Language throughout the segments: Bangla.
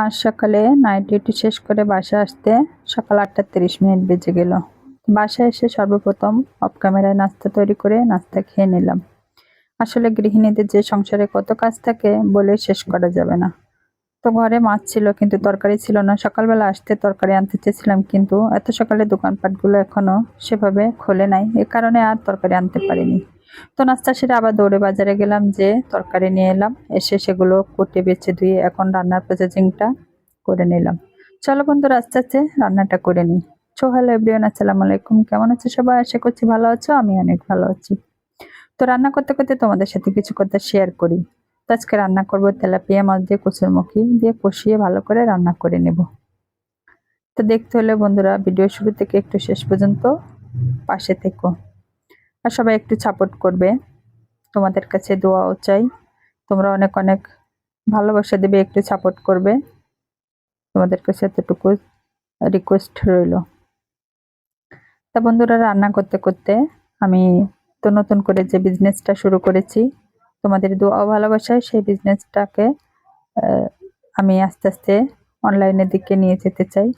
আজ সকালে নাইট ডিউটি শেষ করে বাসায় আসতে সকাল আটটা তিরিশ মিনিট বেজে গেল। বাসায় এসে সর্বপ্রথম অফ ক্যামেরায় নাস্তা তৈরি করে নাস্তা খেয়ে নিলাম। আসলে গৃহিণীদের যে সংসারে কত কাজ থাকে বলে শেষ করা যাবে না। তো ঘরে মাছ ছিল কিন্তু তরকারি ছিল না। সকালবেলা আসতে তরকারি আনতে চেয়েছিলাম কিন্তু এত সকালে দোকানপাটগুলো এখনও সেভাবে খোলে নাই। এ কারণে আর তরকারি আনতে পারিনি। তো নাস্তা সেরে আবার দৌড়ে বাজারে গেলাম যে তরকারি নিয়ে এলাম। এসে সেগুলো কুটে বেছে ধুয়ে এখন রান্নার প্রসেসিংটা করে নিলাম। চলো বন্ধুরা, আস্তে আস্তে রান্নাটা করে নিই। সো হ্যালো এভরিওয়ান আসসালামু আলাইকুম। কেমন আছো সবাই? আশা করছি ভালো আছো, আমি অনেক ভালো আছি। তো রান্না করতে করতে তোমাদের সাথে কিছু কথা শেয়ার করি। তো আজকে রান্না করব তেলাপিয়া মাছ দিয়ে কচুরমুখী দিয়ে কষিয়ে ভালো করে রান্না করে নেব। তো দেখতে হলে বন্ধুরা, ভিডিও শুরু থেকে একটু শেষ পর্যন্ত পাশে থেকো। আর সবাই একটু সাপোর্ট করবে। তোমাদের কাছে দোয়াও চাই। তোমরা অনেক অনেক ভালোবাসা দেবে, একটু সাপোর্ট করবে। তোমাদের কাছে এতটুকু রিকোয়েস্ট রইল। তা বন্ধুরা, রান্না করতে করতে আমি তো নতুন করে যে বিজনেসটা শুরু করেছি, তোমাদের দোয়া ভালোবাসায় সেই বিজনেসটাকে আমি আস্তে আস্তে অনলাইনের দিকে নিয়ে যেতে চাই।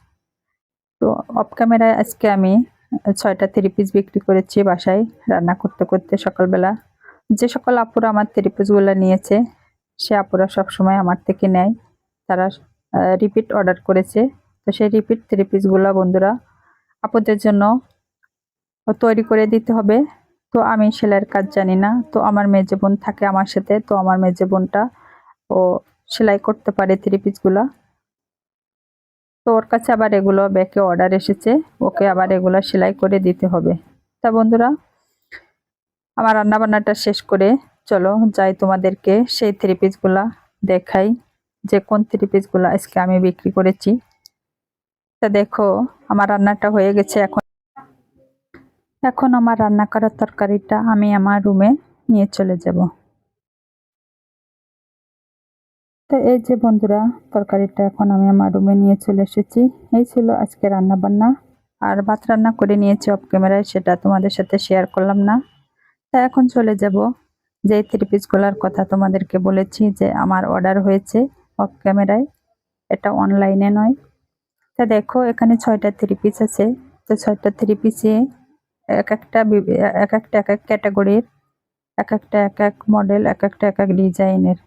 তো অফ ক্যামেরায় আজকে আমি ছয়টা থ্রি পিস বিক্রি করেছি বাসায়, রান্না করতে করতে সকালবেলা। যে সকল আপুরা আমার থ্রি পিসগুলো নিয়েছে, সে আপুরা সবসময় আমার থেকে নেয়। তারা রিপিট অর্ডার করেছে। তো সেই রিপিট থ্রি পিসগুলো বন্ধুরা, আপুদের জন্য তৈরি করে দিতে হবে। তো আমি সেলাইয়ের কাজ জানি না। তো আমার মেজে বোন থাকে আমার সাথে, তো আমার মেজে বোনটা ও সেলাই করতে পারে থ্রি তো ওর কাছে আবার এগুলো ব্যাকে অর্ডার এসেছে। ওকে আবার এগুলো সেলাই করে দিতে হবে। তা বন্ধুরা, আমার রান্নাবান্নাটা শেষ করে চলো যাই তোমাদেরকে সেই থ্রি পিসগুলা দেখাই। যে কোন থ্রি পিসগুলো আজকে আমি বিক্রি করেছি। তা দেখো, আমার রান্নাটা হয়ে গেছে এখন। এখন আমার রান্না করার তরকারিটা আমি আমার রুমে নিয়ে চলে যাব। তো এই যে বন্ধুরা, তরকারিটা এখন আমি আমার রুমে নিয়ে চলে এসেছি। এই ছিল আজকে রান্না বান্না আর ভাত রান্না করে নিয়েছি অফ ক্যামেরায় সেটা তোমাদের সাথে শেয়ার করলাম না। তা এখন চলে যাব। যে থ্রি পিসগুলোর কথা তোমাদেরকে বলেছি যে আমার অর্ডার হয়েছে অফ ক্যামেরায় এটা অনলাইনে নয়। তা দেখো, এখানে ছয়টা থ্রি পিস আছে। তো ছয়টা থ্রি পিসে এক একটা এক একটা এক এক ক্যাটাগরির এক একটা এক এক মডেল এক একটা এক এক ডিজাইনের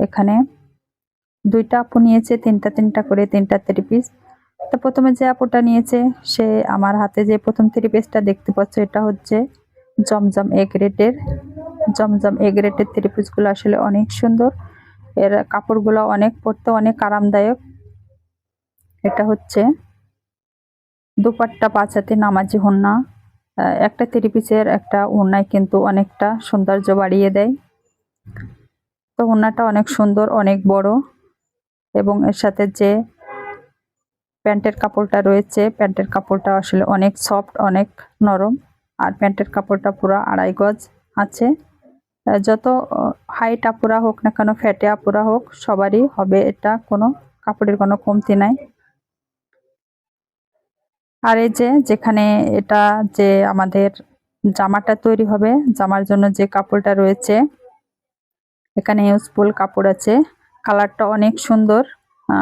এখানে দুইটা আপু নিয়েছে, তিনটা তিনটা করে, তিনটা থ্রি পিস তো প্রথমে যে আপুটা নিয়েছে, সে আমার হাতে যে প্রথম থ্রি পিসটা দেখতে পাচ্ছ, এটা হচ্ছে জমজম এ গ্রেটের জমজম এ গ্রেটের থ্রি পিসগুলো আসলে অনেক সুন্দর। এর কাপড়গুলো অনেক পরতে অনেক আরামদায়ক। এটা হচ্ছে দুপাট্টা পাঁচাতে নামাজি হন্না একটা থ্রি পিসের একটা ওড়নায় কিন্তু অনেকটা সৌন্দর্য বাড়িয়ে দেয়। তো ওড়নাটা অনেক সুন্দর, অনেক বড়। এবং এর সাথে যে প্যান্টের কাপড়টা রয়েছে, প্যান্টের কাপড়টা আসলে অনেক সফট অনেক নরম। আর প্যান্টের কাপড়টা পুরো আড়াই গজ আছে। যত হাইট আপুরা হোক না কেন ফ্যাটে আপুরা হোক, সবারই হবে এটা কোনো, কাপড়ের কোনো কমতি নাই। আর এই যে, যেখানে এটা যে আমাদের জামাটা তৈরি হবে, জামার জন্য যে কাপড়টা রয়েছে, এখানে ইউজফুল কাপড় আছে। কালারটা অনেক সুন্দর।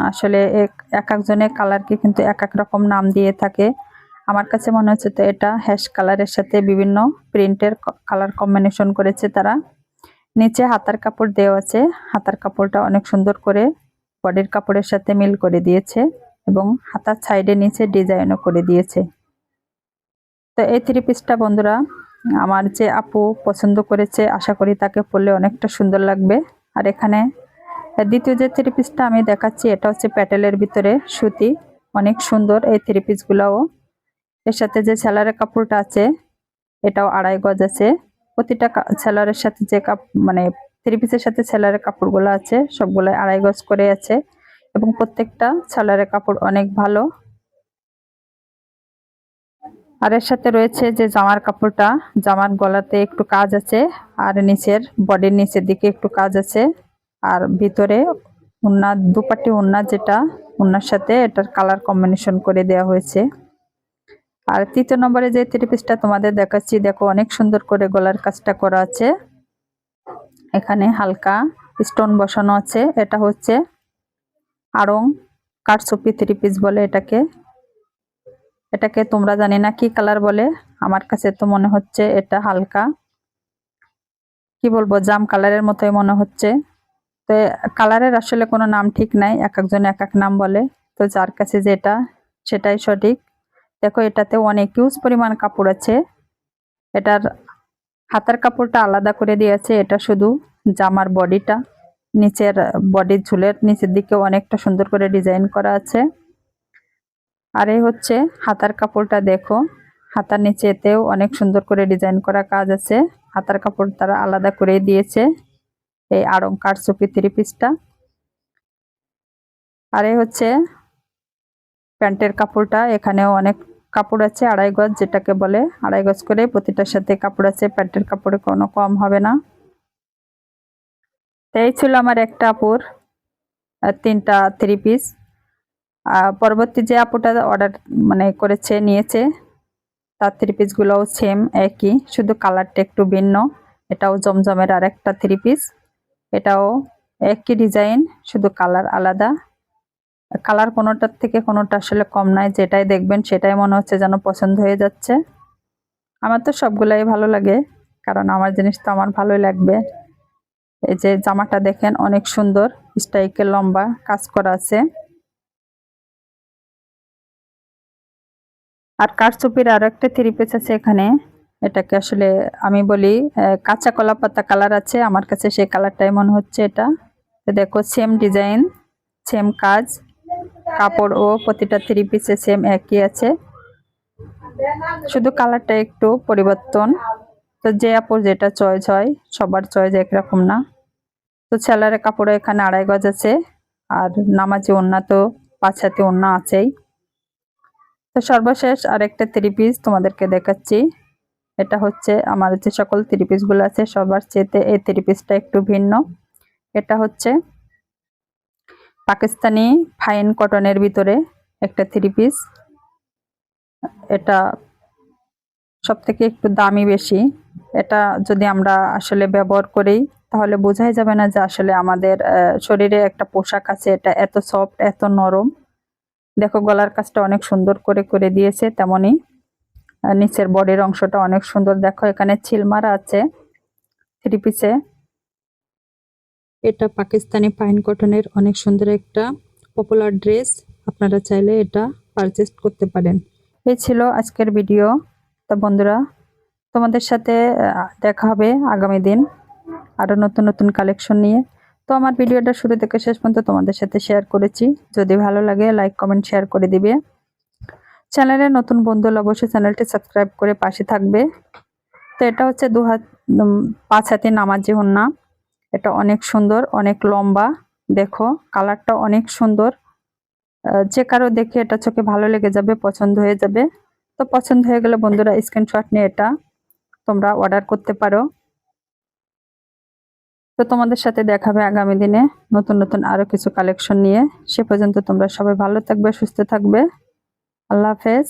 আসলে এক একজনের কালারকে কিন্তু এক এক রকম নাম দিয়ে থাকে। আমার কাছে মনে হচ্ছে তো এটা হ্যাশ কালারের সাথে বিভিন্ন প্রিন্টের কালার কম্বিনেশন করেছে তারা। নিচে হাতার কাপড় দেওয়া আছে। হাতার কাপড়টা অনেক সুন্দর করে বডির কাপড়ের সাথে মিল করে দিয়েছে এবং হাতার সাইডে নিচে ডিজাইনও করে দিয়েছে। তো এই থ্রি পিসটা বন্ধুরা, আমার যে আপু পছন্দ করেছে, আশা করি তাকে পরলে অনেকটা সুন্দর লাগবে। আর এখানে দ্বিতীয় যে থ্রি পিসটা আমি দেখাচ্ছি, এটা হচ্ছে প্যাটেলের ভিতরে সুতি, অনেক সুন্দর এই থ্রি পিসগুলোও এর সাথে যে সেলারের কাপড়টা আছে, এটাও আড়াই গজ আছে। প্রতিটা সেলারের সাথে যে কাপ মানে থ্রি পিসের সাথে সেলারের কাপড়গুলো আছে সবগুলো আড়াই গজ করে আছে। এবং প্রত্যেকটা সেলারের কাপড় অনেক ভালো। আর এর সাথে রয়েছে যে জামার কাপড়টা, জামার গলাতে একটু কাজ আছে, আর নিচের বডির নিচের দিকে একটু কাজ আছে। আর ভিতরে উন্না দুপাটি উন্না যেটা, উন্নার সাথে এটার কালার কম্বিনেশন করে দেওয়া হয়েছে। আর তৃতীয় নম্বরে যে থ্রি পিসটা তোমাদের দেখাচ্ছি, দেখো অনেক সুন্দর করে গলার কাজটা করা আছে। এখানে হালকা স্টোন বসানো আছে, এটা হচ্ছে আড়ং কাঠসুপি থ্রি পিস বলে এটাকে। এটাকে তোমরা জানি না কি কালার বলে, আমার কাছে তো মনে হচ্ছে এটা হালকা। কি বলব, জাম কালারের মতোই মনে হচ্ছে। তো কালারের আসলে কোনো নাম ঠিক নাই, এক একজন এক এক নাম বলে। তো যার কাছে যেটা, সেটাই সঠিক। দেখো, এটাতে অনেক ইউজ পরিমাণ কাপড় আছে। এটার হাতার কাপড়টা আলাদা করে দিয়েছে। এটা শুধু জামার বডিটা, নিচের বডির ঝুলের নিচের দিকে অনেকটা সুন্দর করে ডিজাইন করা আছে। আর এই হচ্ছে হাতার কাপড়টা, দেখো। হাতার নিচেতেও অনেক সুন্দর করে ডিজাইন করা কাজ আছে। হাতার কাপড় তারা আলাদা করে দিয়েছে। এই আড়ং কারচুপি থ্রি পিসটা। আর এই হচ্ছে প্যান্টের কাপড়টা। এখানেও অনেক কাপড় আছে, আড়াই গজ যেটাকে বলে, আড়াই গজ করে প্রতিটার সাথে কাপড় আছে, প্যান্টের কাপড়ে কোনো কম হবে না। এই ছিল আমার একটা আপুর তিনটা থ্রি পিস। পরবর্তী যে আপুটা অর্ডার মানে করেছে, নিয়েছে, তার থ্রি পিসগুলোও সেম একই, শুধু কালারটা একটু ভিন্ন। এটাও জমজমের আর একটা থ্রি পিস। এটাও একই ডিজাইন শুধু কালার আলাদা। কালার কোনোটার থেকে কোনোটা আসলে কম নাই, যেটাই দেখবেন সেটাই মনে হচ্ছে যেন পছন্দ হয়ে যাচ্ছে। আমার তো সবগুলাই ভালো লাগে, কারণ আমার জিনিস তো আমার ভালোই লাগবে। এই যে জামাটা দেখেন অনেক সুন্দর স্টাইকের লম্বা কাজ করা আছে। আর কারচুপির আরও একটা থ্রি পিস আছে এখানে। এটাকে আসলে আমি বলি কাঁচা কলা পাতা কালার আছে। আমার কাছে সেই কালারটাই মনে হচ্ছে এটা। দেখো সেম ডিজাইন সেম কাজ। কাপড় ও প্রতিটা থ্রি পিসে সেম একই আছে। শুধু কালারটা একটু পরিবর্তন। তো যে আপুর যেটা চয়েস হয়, সবার চয়েস একরকম না। তো ছেলারের কাপড় এখানে আড়াই গজ আছে, আর নামাজি ওন্না তো পাঁচ হাতে ওন্না আছেই। তো সর্বশেষ আরেকটা থ্রি পিস তোমাদেরকে দেখাচ্ছি। এটা হচ্ছে আমার যে সকল থ্রি পিসগুলো আছে, সবার চেয়েতে এই থ্রি পিসটা একটু ভিন্ন। এটা হচ্ছে পাকিস্তানি ফাইন কটনের ভিতরে একটা থ্রি পিস এটা সব থেকে একটু দামি বেশি। এটা যদি আমরা আসলে ব্যবহার করি, তাহলে বোঝাই যাবে না যে আসলে আমাদের শরীরে একটা পোশাক আছে, এটা এত সফট এত নরম। দেখো গলার কাজটা অনেক সুন্দর করে করে দিয়েছে তেমনি নিচের বডির অংশটা অনেক সুন্দর। দেখো এখানে চিলমারা আছে থ্রি পিসে এটা পাকিস্তানি পাইন কটনের অনেক সুন্দর একটা পপুলার ড্রেস আপনারা চাইলে এটা পারচেস করতে পারেন। এই ছিল আজকের ভিডিও তো বন্ধুরা তোমাদের সাথে দেখা হবে আগামী দিন আরও নতুন নতুন কালেকশন নিয়ে। তো আমার ভিডিওটা শুরু থেকে শেষ পর্যন্ত তোমাদের সাথে শেয়ার করেছি। যদি ভালো লাগে লাইক কমেন্ট শেয়ার করে দিবে। চ্যানেলে নতুন বন্ধু হলে অবশ্যই চ্যানেলটি সাবস্ক্রাইব করে পাশে থাকবে। তো এটা হচ্ছে দু হাত পাঁচ হাতে নামাজি হন্না। এটা অনেক সুন্দর, অনেক লম্বা, দেখো কালারটা অনেক সুন্দর। যে কারও দেখে এটা চোখে ভালো লেগে যাবে, পছন্দ হয়ে যাবে। তো পছন্দ হয়ে গেলে বন্ধুরা স্ক্রিনশট নিয়ে এটা তোমরা অর্ডার করতে পারো। তো তোমাদের সাথে দেখাবে আগামী দিনে নতুন নতুন আরও কিছু কালেকশন নিয়ে। সে পর্যন্ত তোমরা সবাই ভালো থাকবে, সুস্থ থাকবে। আল্লাহ হাফেজ।